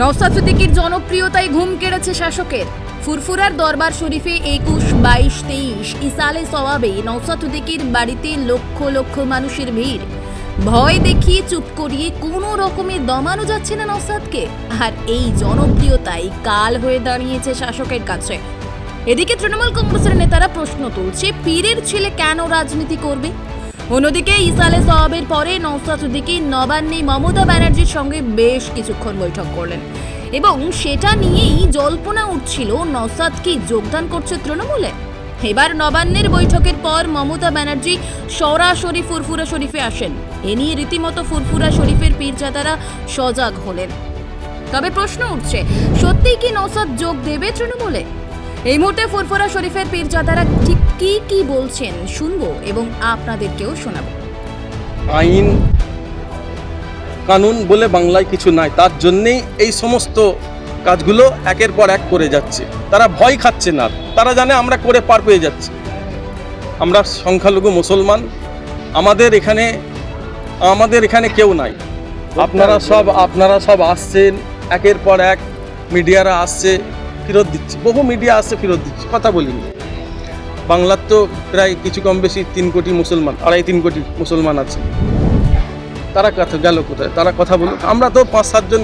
নওসাদ সিদ্দিকির জনপ্রিয়তায় ঘুম কেড়েছে শাসকের। ফুরফুরার দরবার শরীফে একুশ, বাইশ, তেইশ ইসালে সওয়াবে নওসাদ সিদ্দিকির বাড়িতে লক্ষ লক্ষ মানুষের ভিড়। ভয় দেখিয়ে চুপ করিয়ে কোনো রকমে দমানো যাচ্ছে না নওসাদকে। আর এই জনপ্রিয়তাই কাল হয়ে দাঁড়িয়েছে শাসকের কাছে। এদিকে তৃণমূল কংগ্রেসের নেতারা প্রশ্ন তুলছে, পীরের ছেলে কেন রাজনীতি করবে? অন্যদিকে ইসালে সওয়াবের পরে নওসাদ নবান্নে মমতা ব্যানার্জির সঙ্গে বেশ কিছুক্ষণ বৈঠক করলেন। এবং সেটা নিয়েই জল্পনা উঠছিল, নওসাদ কি যোগদান করছে তৃণমূলে? এবার নবান্নের বৈঠকের পর মমতা ব্যানার্জি সরাসরি ফুরফুরা শরীফে আসেন। এ নিয়ে রীতিমতো ফুরফুরা শরীফের পীরজাদারা সজাগ হলেন। তবে প্রশ্ন উঠছে, সত্যিই কি নওসাদ যোগ দেবে তৃণমূলে? এই মুহূর্তে ফুরফুরা শরীফের পীরজাদারা ঠিক কি কি বলছেন শুনব এবং আপনাদেরকেও শোনাবো। আইন, কানুন বলে বাংলায় কিছু নাই, তার জন্যেই এই সমস্ত কাজগুলো একের পর এক করে যাচ্ছে। তারা ভয় খাচ্ছে না, তারা জানে আমরা করে পার পেয়ে যাচ্ছি। আমরা সংখ্যালঘু মুসলমান, আমাদের এখানে আমাদের এখানে কেউ নাই। আপনারা সব আপনারা সব আসছেন, একের পর এক মিডিয়ারা আসছে ফেরত দিচ্ছি। বহু মিডিয়া আসছে ফেরত দিচ্ছি, কথা বলিনি। বাংলার তো প্রায় কিছু কম বেশি তিন কোটি মুসলমান, আড়াই তিন কোটি মুসলমান আছে। তারা কথা গেল কোথায়? তারা কথা বলুক। আমরা তো পাঁচ সাতজন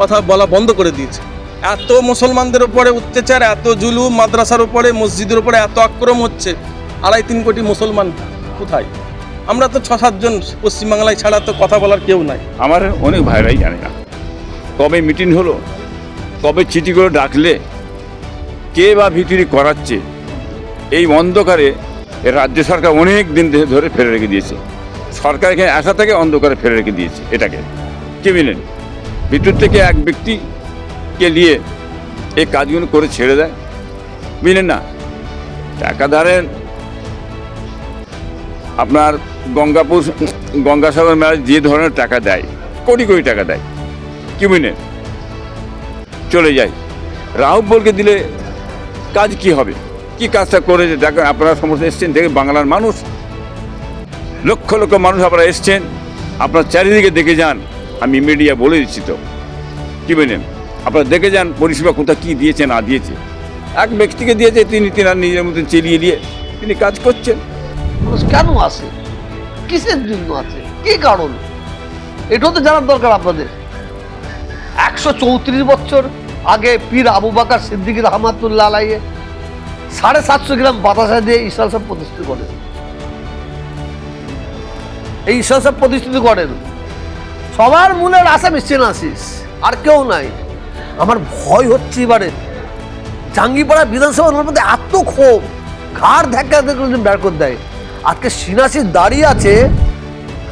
কথা বলা বন্ধ করে দিয়েছি। এত মুসলমানদের উপরে অত্যাচার, এত জুলুম, মাদ্রাসার উপরে, মসজিদের উপরে এত আক্রম হচ্ছে। আড়াই তিন কোটি মুসলমান কোথায়? আমরা তো ছ সাতজন পশ্চিমবাংলায় ছাড়া তো কথা বলার কেউ নাই। আমার অনেক ভাইরাই জানে না। কবে মিটিং হলো? কবে চিঠি করে ডাকলে? কে বা ভিতরি করাচ্ছে? এই অন্ধকারে রাজ্য সরকার অনেক দিন ধরে- ফেলে রেখে দিয়েছে। সরকার এখানে আসা থেকে অন্ধকারে ফেলে রেখে দিয়েছে এটাকে। কে মিলেন ভিতর থেকে এক ব্যক্তিকে নিয়ে এই কাজগুলো করে ছেড়ে দেয়? বুঝলেন না। টাকা ধারেন আপনার গঙ্গাপুর, গঙ্গাসাগর মেলায় যে ধরনের টাকা দেয়, কোটি কোটি টাকা দেয়। কি বুঝলেন চলে যায়। রাহুল বলকে দিলে কাজ কি হবে? কি কাজটা করে যে দেখেন আপনারা সমস্ত এসছেন, দেখে বাংলার মানুষ, লক্ষ লক্ষ মানুষ আপনারা এসছেন, আপনার চারিদিকে দেখে যান। আমি মিডিয়া বলে দিচ্ছি তো। কী বলেন? আপনারা দেখে যান পরিষেবা কোথা কী দিয়েছে, না দিয়েছে। এক ব্যক্তিকে দিয়েছে, তিনি তিনার নিজের মতন চেলিয়ে দিয়ে তিনি কাজ করছেন। কেন আছে কিসের জন্য আছে কি কারণ? এটাও তো জানার দরকার আপনাদের। একশো চৌত্রিশ বছর আগে পীর আবু বাকার সিদ্দিক রহমাতুল্লাহ আলাইয়ে সাড়ে সাতশো গ্রাম বাতাসা দিয়ে ঈশ্বর সব প্রতিষ্ঠিত করেন। এই ঈশ্বর সব প্রতিষ্ঠিত করেন। সবার মনের আশা মিশছে না আসিস আর কেউ নাই। আমার ভয় হচ্ছে এবারে। জাঙ্গিপাড়া বিধানসভার মধ্যে এত ক্ষোভ, ঘাড় ধাক্কা ধাক্কা বের করে দেয়। আজকে সিনাসি দাঁড়িয়ে আছে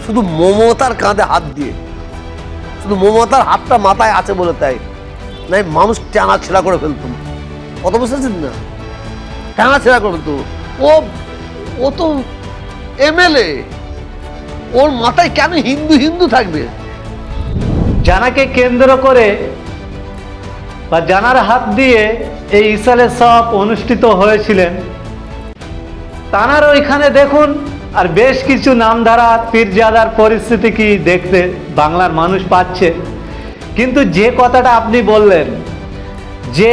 শুধু মমতার কাঁধে হাত দিয়ে। শুধু মমতার হাতটা মাথায় আছে বলে তাই। নাই মানুষ টানা করে না? টানা করে ফেলতো। ও ও তো এমএলএ ওর মাথায় কেন হিন্দু হিন্দু থাকবে? জানাকে কেন্দ্র করে বা জানার হাত দিয়ে এই ইসালে সব অনুষ্ঠিত হয়েছিলেন। তানার ওইখানে দেখুন, আর বেশ কিছু নামধারা, পীরজাদার পরিস্থিতি কি দেখতে বাংলার মানুষ পাচ্ছে। কিন্তু যে কথাটা আপনি বললেন, যে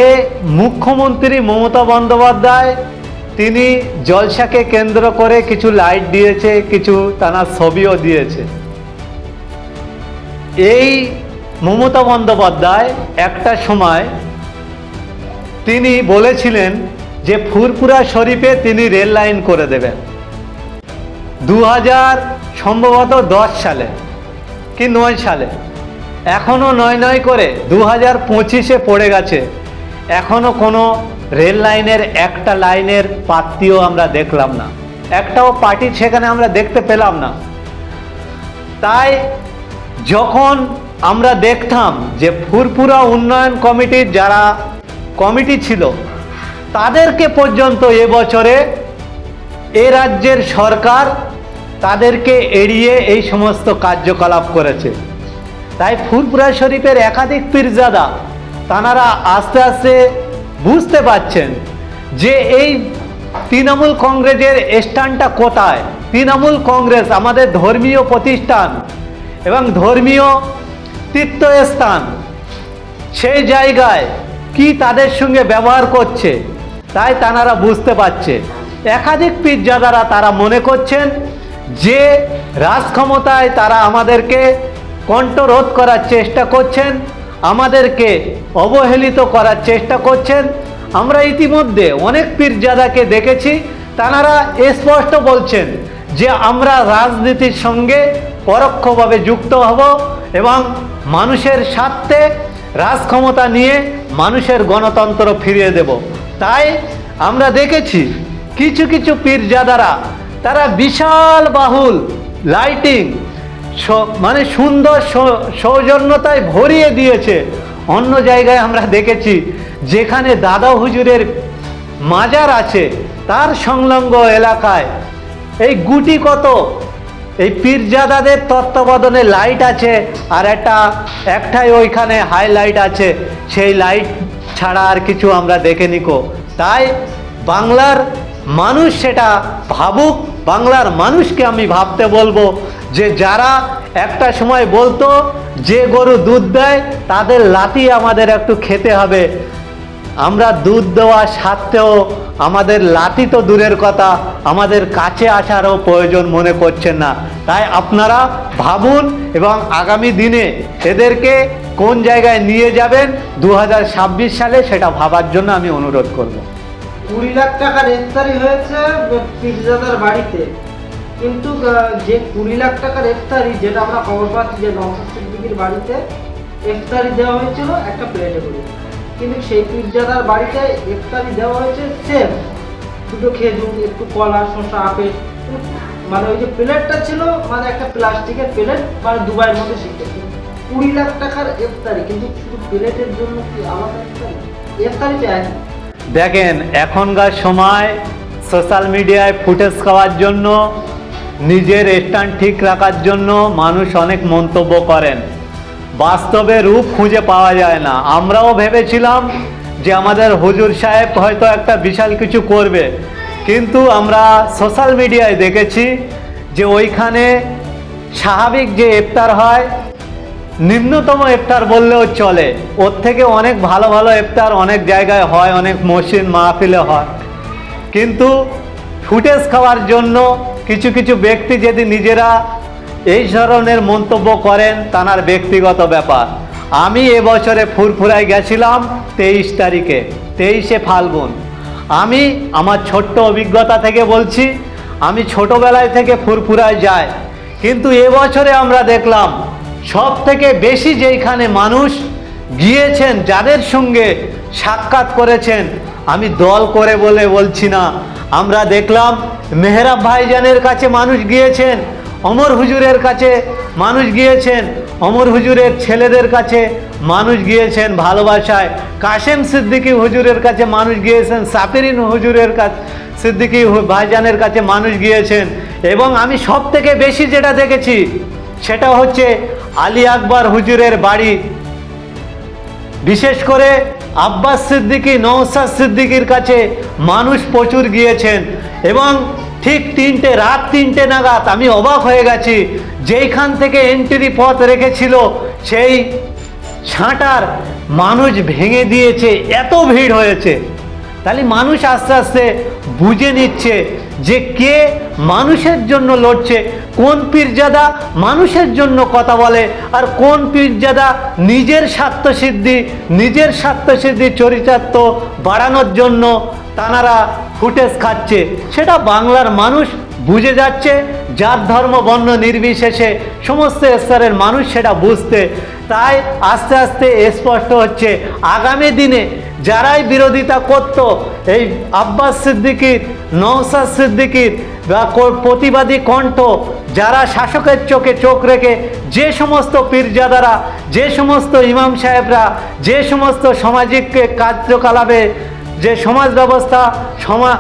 মুখ্যমন্ত্রী মমতা বন্দ্যোপাধ্যায়, তিনি জলসাকে কেন্দ্র করে কিছু লাইট দিয়েছে, কিছু তানার ছবিও দিয়েছে। এই মমতা বন্দ্যোপাধ্যায় একটা সময় তিনি বলেছিলেন যে ফুরপুরা শরীফে তিনি রেল লাইন করে দেবেন। দু হাজার সম্ভবত দশ সালে কি নয় সালে। এখনও নয় নয় করে দু হাজার পঁচিশে পড়ে গেছে। এখনও কোনো রেল লাইনের একটা লাইনের পাত্তিও আমরা দেখলাম না। একটাও পার্টি সেখানে আমরা দেখতে পেলাম না। তাই যখন আমরা দেখতাম যে ফুরপুরা উন্নয়ন কমিটির যারা কমিটি ছিল, তাদেরকে পর্যন্ত এবছরে এ রাজ্যের সরকার তাদেরকে এড়িয়ে এই সমস্ত কার্যকলাপ করেছে। তাই ফুরপুরা শরীফের একাধিক পীরজাদা তানারা আস্তে আস্তে বুঝতে পারছেন যে এই তৃণমূল কংগ্রেসের স্থানটা কোথায়। তৃণমূল কংগ্রেস আমাদের ধর্মীয় প্রতিষ্ঠান এবং ধর্মীয় তীর্থস্থান। সেই জায়গায় কি তাদের সঙ্গে ব্যবহার করছে, তাই তানারা বুঝতে পারছে। একাধিক পীরজাদারা তারা মনে করছেন যে রাজক্ষমতায় তারা আমাদেরকে কণ্ঠরোধ করার চেষ্টা করছেন, আমাদেরকে অবহেলিত করার চেষ্টা করছেন। আমরা ইতিমধ্যে অনেক পীরজাদাকে দেখেছি, তারা স্পষ্ট বলছেন যে আমরা রাজনীতির সঙ্গে পরোক্ষভাবে যুক্ত হব এবং মানুষের স্বার্থে রাজক্ষমতা নিয়ে মানুষের গণতন্ত্র ফিরিয়ে দেব। তাই আমরা দেখেছি কিছু কিছু পীরজাদারা, তারা বিশাল বাহুল, লাইটিং মানে সুন্দর সৌজন্যতায় ভরিয়ে দিয়েছে। অন্য জায়গায় আমরা দেখেছি, যেখানে দাদা হুজুরের মাজার আছে, তার সংলগ্ন এলাকায়। এই গুটি কত? এই পীরজাদাদের তত্ত্বাবধানে লাইট আছে, আর একটা, একটাই ওইখানে হাইলাইট আছে। সেই লাইট ছাড়া আর কিছু আমরা দেখে নিকো। তাই বাংলার মানুষ সেটা ভাবুক, বাংলার মানুষকে আমি ভাবতে বলব যে যারা একটা সময় বলতো, যে গরু দুধ দেয়, তাদের লাতি আমাদের একটু খেতে হবে। আমরা দুধ দেওয়া সত্ত্বেও আমাদের লাতি তো দূরের কথা, আমাদের কাছে আসারও প্রয়োজন মনে করছেন না। তাই আপনারা ভাবুন এবং আগামী দিনে এদেরকে কোন জায়গায় নিয়ে যাবেন দু হাজার ছাব্বিশ সালে সেটা ভাবার জন্য আমি অনুরোধ করব। কুড়ি লাখ টাকার ইফতারি হয়েছে বাড়িতে। কিন্তু যে কুড়ি লাখ টাকার ইফতারি যেটা আমরা খবর পাচ্ছি যে নওশাদ বাড়িতে ইফতারি দেওয়া হয়েছিল একটা প্লেটে করে। কিন্তু সেই পিরজাদার বাড়িতে ইফতারি দেওয়া হয়েছে সেম দুটো খেজুর, একটু কলা, শসা, আপেল। মানে ওই যে প্লেটটা ছিল মানে একটা প্লাস্টিকের প্লেট মানে দুবাইয়ের মধ্যে শিখেছে কুড়ি লাখ টাকার ইফতারি, কিন্তু শুধু প্লেটের জন্য কি আলাদা ইফতারি? ইফতারি তো দেখেন, এখনকার সময় সোশ্যাল মিডিয়ায় ফুটেজ খাওয়ার জন্য নিজের স্ট্যান্ড ঠিক রাখার জন্য মানুষ অনেক মন্তব্য করেন। বাস্তবে রূপ খুঁজে পাওয়া যায় না। আমরাও ভেবেছিলাম যে আমাদের হুজুর সাহেব হয়তো একটা বিশাল কিছু করবে। কিন্তু আমরা সোশ্যাল মিডিয়ায় দেখেছি যে ওইখানে স্বাভাবিক যে ইফতার হয়, নিম্নতম ইফতার বললেও চলে। ওর থেকে অনেক ভালো ভালো ইফতার অনেক জায়গায় হয়, অনেক মসজিদ মাহফিলে হয়। কিন্তু ফুটেজ খাওয়ার জন্য কিছু কিছু ব্যক্তি যদি নিজেরা এই ধরনের মন্তব্য করেন তানার ব্যক্তিগত ব্যাপার। আমি এবছরে ফুরফুরায় গেছিলাম তেইশ তারিখে, তেইশে ফাল্গুন। আমি আমার ছোট্ট অভিজ্ঞতা থেকে বলছি, আমি ছোটোবেলায় থেকে ফুরফুরায় যাই, কিন্তু এবছরে আমরা দেখলাম সব থেকে বেশি যেইখানে মানুষ গিয়েছেন, যাদের সঙ্গে সাক্ষাৎ করেছেন, আমি দল করে বলে বলছি না, আমরা দেখলাম মেহরাব ভাইজানের কাছে মানুষ গিয়েছেন, অমর হুজুরের কাছে মানুষ গিয়েছেন, অমর হুজুরের ছেলেদের কাছে মানুষ গিয়েছেন ভালোবাসায়। কাশেম সিদ্দিকী হুজুরের কাছে মানুষ গিয়েছেন সাপিরিন হুজুরের কাছে, সিদ্দিকী ভাইজানের কাছে মানুষ গিয়েছেন। এবং আমি সব থেকে বেশি যেটা দেখেছি, সেটা হচ্ছে আলী আকবর হুজুরের বাড়ি। বিশেষ করে আব্বাস সিদ্দিকি নৌসাদ সিদ্দিকির কাছে মানুষ প্রচুর গিয়েছেন এবং ঠিক তিনটে, রাত তিনটে নাগাদ আমি অবাক হয়ে গেছি। যেইখান থেকে এন্ট্রি পথ রেখেছিল, সেই ছাঁটার মানুষ ভেঙে দিয়েছে, এত ভিড় হয়েছে। তাহলে মানুষ আস্তে আস্তে বুঝে নিচ্ছে যে কে মানুষের জন্য লড়ছে, কোন পীরজাদা মানুষের জন্য কথা বলে আর কোন পীরজাদা নিজের স্বার্থসিদ্ধি নিজের স্বার্থসিদ্ধি চরিতার্থ বাড়ানোর জন্য তানারা ফুটেজ খাচ্ছে। সেটা বাংলার মানুষ বুঝে যাচ্ছে, যার ধর্ম বর্ণ নির্বিশেষে সমস্ত স্তরের মানুষ সেটা বুঝতে তাই আস্তে আস্তে স্পষ্ট হচ্ছে। আগামী দিনে যারাই বিরোধিতা করত, এই আব্বাস সিদ্দিকির নৌসাদ সিদ্দিকির বা প্রতিবাদী কণ্ঠ, যারা শাসকের চোখে চোখ রেখে যে সমস্ত পীরজাদারা, যে সমস্ত ইমাম সাহেবরা, যে সমস্ত সামাজিক কার্যকলাপে যে সমাজ ব্যবস্থা, সমা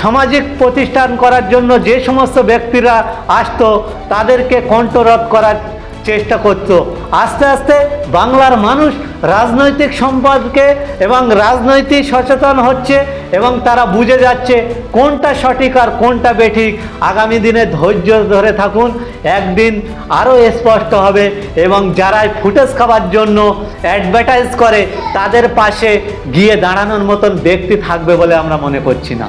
সামাজিক প্রতিষ্ঠান করার জন্য যে সমস্ত ব্যক্তিরা আসতো, তাদেরকে কণ্ঠরোধ করার চেষ্টা করত আস্তে আস্তে বাংলার মানুষ রাজনৈতিক সম্পর্কে এবং রাজনৈতিক সচেতন হচ্ছে এবং তারা বুঝে যাচ্ছে কোনটা সঠিক আর কোনটা বেঠিক। আগামী দিনে ধৈর্য ধরে থাকুন, একদিন আরও স্পষ্ট হবে এবং যারাই ফুটেজ খাওয়ার জন্য অ্যাডভার্টাইজ করে, তাদের পাশে গিয়ে দাঁড়ানোর মতন ব্যক্তি থাকবে বলে আমরা মনে করছি না।